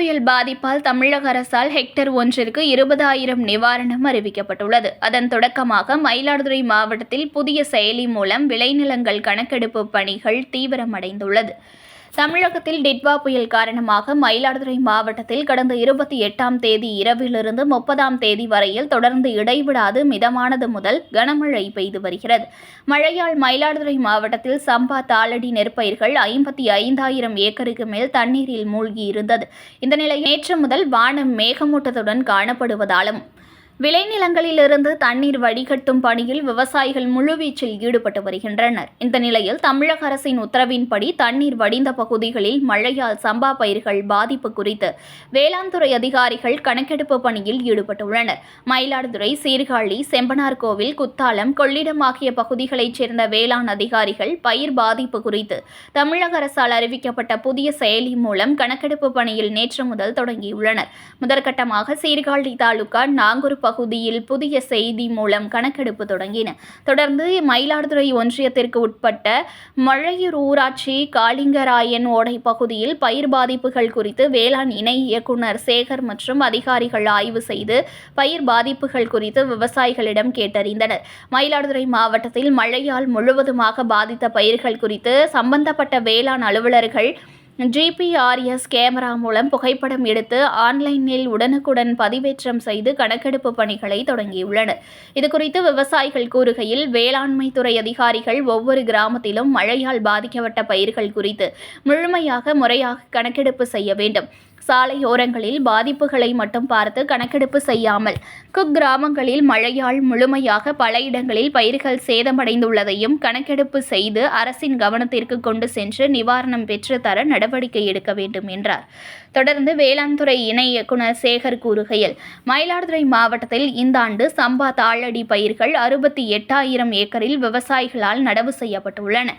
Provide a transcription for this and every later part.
புயல் பாதிப்பால் தமிழக அரசால் ஹெக்டர் ஒன்றிற்கு இருபதாயிரம் நிவாரணம் அறிவிக்கப்பட்டுள்ளது. அதன் தொடக்கமாக மயிலாடுதுறை மாவட்டத்தில் புதிய செயலி மூலம் விளைநிலங்கள் கணக்கெடுப்பு பணிகள் தீவிரமடைந்துள்ளது. தமிழகத்தில் டிட்வா புயல் காரணமாக மயிலாடுதுறை மாவட்டத்தில் கடந்த இருபத்தி எட்டாம் தேதி இரவிலிருந்து முப்பதாம் தேதி வரையில் தொடர்ந்து இடைவிடாது மிதமானது முதல் கனமழை பெய்து வருகிறது. மழையால் மயிலாடுதுறை மாவட்டத்தில் சம்பா தாளடி நெற்பயிர்கள் ஐம்பத்தி ஐந்தாயிரம் ஏக்கருக்கு மேல் தண்ணீரில் மூழ்கி இருந்தது இந்த நிலை நேற்று முதல் வானம் மேகமூட்டத்துடன் காணப்படுவதாலும் விளைநிலங்களிலிருந்து தண்ணீர் வடிகட்டும் பணியில் விவசாயிகள் முழுவீச்சில் ஈடுபட்டு வருகின்றனர். இந்த நிலையில் தமிழக அரசின் உத்தரவின்படி தண்ணீர் வடிந்த பகுதிகளில் மழையால் சம்பா பயிர்கள் பாதிப்பு குறித்து வேளாண் துறை அதிகாரிகள் கணக்கெடுப்பு பணியில் ஈடுபட்டுள்ளனர். மயிலாடுதுறை சீர்காழி செம்பனார்கோவில் குத்தாலம் கொள்ளிடம் ஆகிய பகுதிகளைச் சேர்ந்த வேளாண் அதிகாரிகள் பயிர் பாதிப்பு குறித்து தமிழக அரசால் அறிவிக்கப்பட்ட புதிய செயலி மூலம் கணக்கெடுப்பு பணியில் நேற்று முதல் தொடங்கியுள்ளனர். முதற்கட்டமாக சீர்காழி தாலுகா நாங்கூர் பகுதியில் புதிய செய்தி மூலம் கணக்கெடுப்பு தொடங்கின. தொடர்ந்து மயிலாடுதுறை ஒன்றியத்திற்கு உட்பட்ட மழையூர் ஊராட்சி காளிங்கராயன் ஓடை பகுதியில் பயிர் பாதிப்புகள் குறித்து வேளாண் இணை இயக்குனர் சேகர் மற்றும் அதிகாரிகள் ஆய்வு செய்து பயிர் பாதிப்புகள் குறித்து விவசாயிகளிடம் கேட்டறிந்தனர். மயிலாடுதுறை மாவட்டத்தில் மழையால் முழுவதுமாக பாதித்த பயிர்கள் குறித்து சம்பந்தப்பட்ட வேளாண் அலுவலர்கள் ஜிபிஆர்எஸ் கேமரா மூலம் புகைப்படம் எடுத்து ஆன்லைனில் உடனுக்குடன் பதிவேற்றம் செய்து கணக்கெடுப்பு பணிகளை தொடங்கியுள்ளனர். இதுகுறித்து விவசாயிகள் கூறுகையில் வேளாண்மைத்துறை அதிகாரிகள் ஒவ்வொரு கிராமத்திலும் மழையால் பாதிக்கப்பட்ட பயிர்கள் குறித்து முழுமையாக முறையாக கணக்கெடுப்பு செய்ய வேண்டும். சாலையோரங்களில் பாதிப்புகளை மட்டும் பார்த்து கணக்கெடுப்பு செய்யாமல் குக்கிராமங்களில் மழையால் முழுமையாக பல இடங்களில் பயிர்கள் சேதமடைந்துள்ளதையும் கணக்கெடுப்பு செய்து அரசின் கவனத்திற்கு கொண்டு சென்று நிவாரணம் பெற்று தர நடவடிக்கை எடுக்க வேண்டும் என்றார். தொடர்ந்து வேளாண் துறை இணை இயக்குனர் சேகர் கூறுகையில் மயிலாடுதுறை மாவட்டத்தில் இந்த ஆண்டு சம்பா தாளடி பயிர்கள் அறுபத்தி எட்டாயிரம் ஏக்கரில் விவசாயிகளால் நடவு செய்யப்பட்டுள்ளன.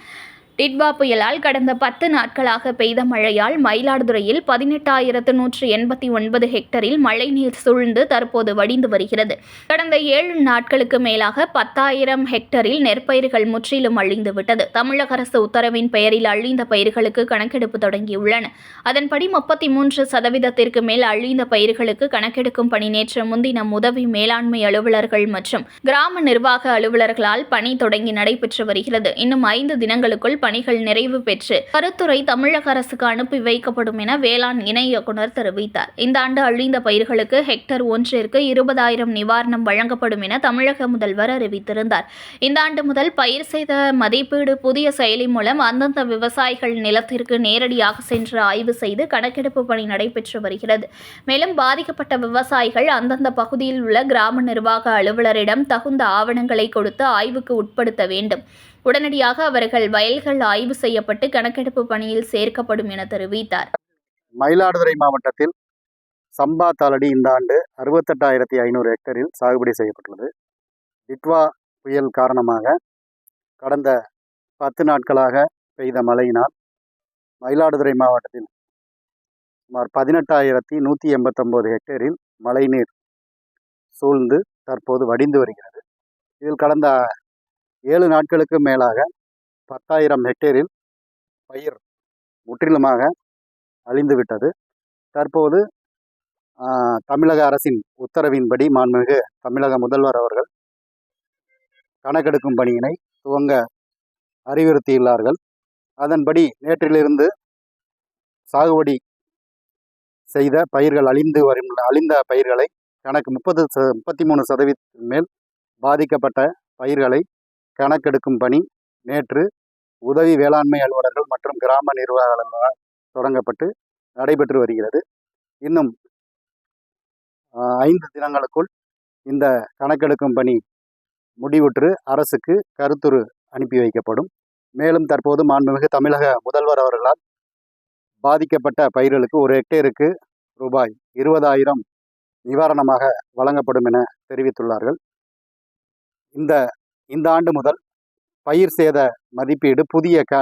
டிட்வா புயலால் கடந்த பத்து நாட்களாக பெய்த மழையால் மயிலாடுதுறையில் பதினெட்டாயிரத்து நூற்று எண்பத்தி ஒன்பது ஹெக்டரில் மழைநீர் சூழ்ந்து தற்போது வடிந்து வருகிறது. கடந்த ஏழு நாட்களுக்கு மேலாக பத்தாயிரம் ஹெக்டரில் நெற்பயிர்கள் முற்றிலும் அழிந்து விட்டது. தமிழக அரசு உத்தரவின் பெயரில் அழிந்த பயிர்களுக்கு கணக்கெடுப்பு தொடங்கியுள்ளன. அதன்படி முப்பத்தி மூன்று சதவீதத்திற்கு மேல் அழிந்த பயிர்களுக்கு கணக்கெடுக்கும் பணி நேற்று முன்தினம் உதவி மேலாண்மை அலுவலர்கள் மற்றும் கிராம நிர்வாக அலுவலர்களால் பணி தொடங்கி நடைபெற்று வருகிறது. இன்னும் ஐந்து தினங்களுக்குள் பணிகள் நிறைவு பெற்று கருத்துறை தமிழக அரசுக்கு அனுப்பி வைக்கப்படும் என வேளாண் இணை இயக்குனர் தெரிவித்தார். இந்த ஆண்டு அழிந்த பயிர்களுக்கு ஹெக்டர் ஒன்றிற்கு இருபதாயிரம் நிவாரணம் வழங்கப்படும் என தமிழக முதல்வர் அறிவித்திருந்தார். இந்த ஆண்டு முதல் பயிர் செய்த மதிப்பீடு புதிய செயலி மூலம் அந்தந்த விவசாயிகள் நிலத்திற்கு நேரடியாக சென்று ஆய்வு செய்து கணக்கெடுப்பு பணி நடைபெற்று வருகிறது. மேலும் பாதிக்கப்பட்ட விவசாயிகள் அந்தந்த பகுதியில் உள்ள கிராம நிர்வாக அலுவலரிடம் தகுந்த ஆவணங்களை கொடுத்து ஆய்வுக்கு உட்படுத்த வேண்டும். உடனடியாக அவர்கள் வயல்கள் ஆய்வு செய்யப்பட்டு கணக்கெடுப்பு பணியில் சேர்க்கப்படும் என தெரிவித்தார். மயிலாடுதுறை மாவட்டத்தில் சம்பா தாளடி இந்த ஆண்டு அறுபத்தெட்டாயிரத்தி ஐநூறு ஹெக்டரில் சாகுபடி செய்யப்பட்டுள்ளது. டிட்வா புயல் காரணமாக கடந்த பத்து நாட்களாக பெய்த மழையினால் மயிலாடுதுறை மாவட்டத்தில் சுமார் பதினெட்டாயிரத்தி நூற்றி எண்பத்தொம்போது ஹெக்டேரில் மழைநீர் சூழ்ந்து தற்போது வடிந்து வருகிறது. இதில் கடந்த ஏழு நாட்களுக்கு மேலாக பத்தாயிரம் ஹெக்டேரில் பயிர் முற்றிலுமாக அழிந்துவிட்டது தற்போது தமிழக அரசின் உத்தரவின்படி மாண்புமிகு தமிழக முதல்வர் அவர்கள் கணக்கெடுக்கும் பணியினை துவங்க அறிவுறுத்தியுள்ளார்கள். அதன்படி நேற்றிலிருந்து சாகுபடி செய்த பயிர்கள் அழிந்து வரும் அழிந்த பயிர்களை கணக்கு முப்பது ச முப்பத்தி மூணு சதவீதத்தின் மேல் பாதிக்கப்பட்ட பயிர்களை கணக்கெடுக்கும் பணி. நேற்று உதவி வேளாண்மை அலுவலர்கள் மற்றும் கிராம நிர்வாகங்களால் தொடங்கப்பட்டு நடைபெற்று வருகிறது. இன்னும் ஐந்து தினங்களுக்குள் இந்த கணக்கெடுக்கும் பணி முடிவுற்று அரசுக்கு கருத்துரு அனுப்பி வைக்கப்படும். மேலும் தற்போது மாண்புமிகு தமிழக முதல்வர் அவர்களால் பாதிக்கப்பட்ட பயிர்களுக்கு ஒரு ஹெக்டேருக்கு ரூபாய் இருபதாயிரம் நிவாரணமாக வழங்கப்படும் என தெரிவித்துள்ளார்கள். இந்த இந்த ஆண்டு முதல் பயிர் சேத மதிப்பீடு புதிய க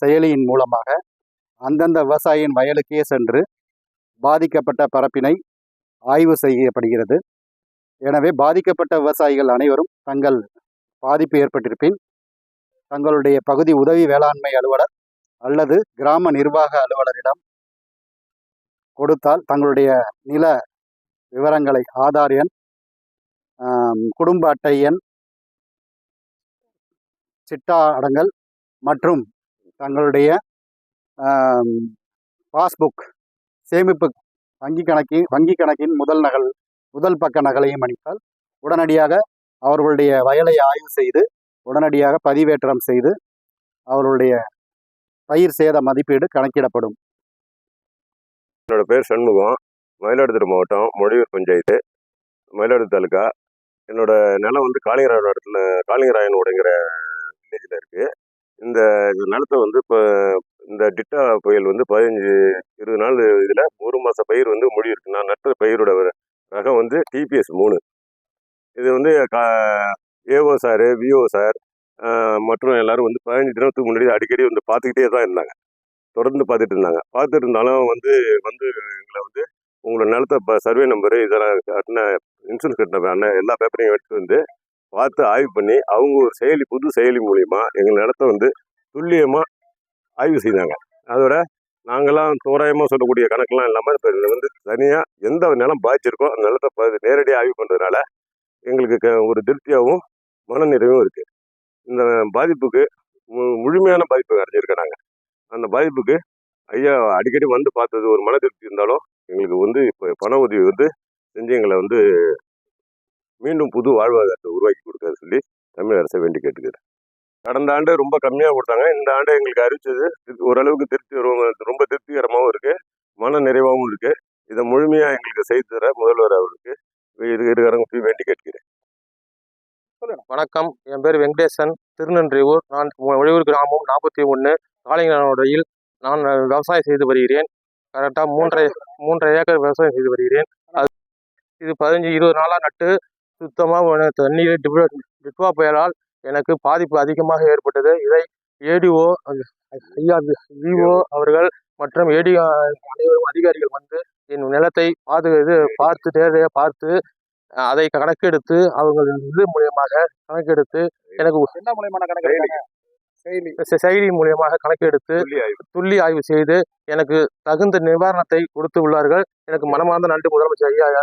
செயலியின் மூலமாக அந்தந்த விவசாயியின் வயலுக்கே சென்று பாதிக்கப்பட்ட பரப்பினை ஆய்வு செய்யப்படுகிறது. எனவே பாதிக்கப்பட்ட விவசாயிகள் அனைவரும் தங்கள் பாதிப்பு ஏற்பட்டிருப்பின் தங்களுடைய பகுதி உதவி வேளாண்மை அலுவலர் அல்லது கிராம நிர்வாக அலுவலரிடம் கொடுத்தால் தங்களுடைய நில விவரங்களை ஆதார் எண் குடும்ப அட்டை எண் சிட்டா அடங்கல் மற்றும் தங்களுடைய பாஸ்புக் சேமிப்பு வங்கி கணக்கின் வங்கி கணக்கின் முதல் நகல் முதல் பக்க நகலையும் அளித்தால் உடனடியாக அவர்களுடைய வயலை ஆய்வு செய்து உடனடியாக பதிவேற்றம் செய்து அவர்களுடைய பயிர் சேத மதிப்பீடு கணக்கிடப்படும். என்னோட பேர் சண்முகம். மயிலாடுதுறை மாவட்டம் மொழியூர் பஞ்சாயத்து மயிலாடுதுறை தாலுக்கா என்னோட நிலம் வந்து காளிங்கராயன் இடத்துல காளிங்கராயனோடங்கிற ஸ்டேஜில் இருக்குது இந்த நிலத்தை வந்து இப்போ இந்த டிட்டா புயல் வந்து பதினஞ்சு இருபது நாள் இதில் ஒரு மாத பயிர் வந்து முடியிருக்கு. நான் நட்ட பயிரோட ரகம் வந்து டிபிஎஸ் மூணு. இது வந்து கா ஏஓ சார் விஓ சார் மற்றும் எல்லாரும் வந்து பதினஞ்சு தினத்துக்கு முன்னாடி அடிக்கடி வந்து பார்த்துக்கிட்டே தான் இருந்தாங்க. தொடர்ந்து பார்த்துட்டு இருந்தாங்க. பார்த்துட்டு இருந்தாலும் வந்து வந்து எங்களை வந்து உங்களோட நிலத்தை இப்போ சர்வே நம்பரு இதெல்லாம் கட்டின இன்சூரன்ஸ் கட்டின அண்ணன் எல்லா பேப்பரையும் எடுத்து வந்து பார்த்து ஆய்வு பண்ணி அவங்க ஒரு செயலி புது செயலி மூலிமா எங்கள் இடத்த வந்து துல்லியமாக ஆய்வு செய்தாங்க. அதோட நாங்களாம் தோராயமாக சொல்லக்கூடிய கணக்கெலாம் இல்லாமல் இப்போ இதில் வந்து தனியாக எந்த நிலம் பாதிச்சிருக்கோ அந்த நிலத்தை நேரடியாக ஆய்வு பண்ணுறதுனால எங்களுக்கு க- ஒரு திருப்தியாகவும் மனநிறைவும் இருக்குது இந்த பாதிப்புக்கு மு- முழுமையான பாதிப்பு அடைஞ்சிருக்கோம் நாங்கள் அந்த பாதிப்புக்கு ஐயா அடிக்கடி வந்து பார்த்தது ஒரு மன திருப்தி இருந்தாலும் எங்களுக்கு வந்து இப்போ பண உதவி வந்து செஞ்சு எங்களை வந்து மீண்டும் புது வாழ்வாதாரத்தை உருவாக்கி கொடுக்க சொல்லி தமிழ் அரசை வேண்டி கேட்டுக்கிறேன். கடந்த ஆண்டு ரொம்ப கம்மியாக கொடுத்தாங்க. இந்த ஆண்டு எங்களுக்கு அறிவிச்சது இது ஓரளவுக்கு திருப்தி ரொம்ப திருப்திகரமாகவும் இருக்கு. மன நிறைவாகவும் இருக்கு. இதை முழுமையாக எங்களுக்கு செய்து தர முதல்வர் அவருக்கு இரு இருக்கிறவங்க போய் வேண்டி கேட்கிறேன். வணக்கம். என் பேர் வெங்கடேசன். திருநன்றியூர். நான் ஒழியூர் கிராமம் நாற்பத்தி ஒன்று காளிங்கனுடையில் நான் விவசாயம் செய்து வருகிறேன். கரெக்டாக மூன்றரை மூன்றரை ஏக்கர் விவசாயம் செய்து வருகிறேன். அது இது பதினஞ்சு இருபது நாளாக நட்டு சுத்தமாக தண்ணீர் டிப்ளோ டிட்வா புயலால் எனக்கு பாதிப்பு அதிகமாக ஏற்பட்டது. இதை ஏடிஓ ஐயா விஓ அவர்கள் மற்றும் ஏடி அனைவரும் அதிகாரிகள் வந்து என் நிலத்தை பார்த்து இது பார்த்து நேரடியாக பார்த்து அதை கணக்கெடுத்து அவங்க இது மூலியமாக கணக்கெடுத்து எனக்கு என்ன மூலியமான கணக்கு செயலி. மூலியமாக கணக்கெடுத்து சொல்லி ஆய்வு. செய்து எனக்கு தகுந்த நிவாரணத்தை கொடுத்து உள்ளார்கள். எனக்கு மனமார்ந்த நன்றி முதலமைச்சர் ஐயா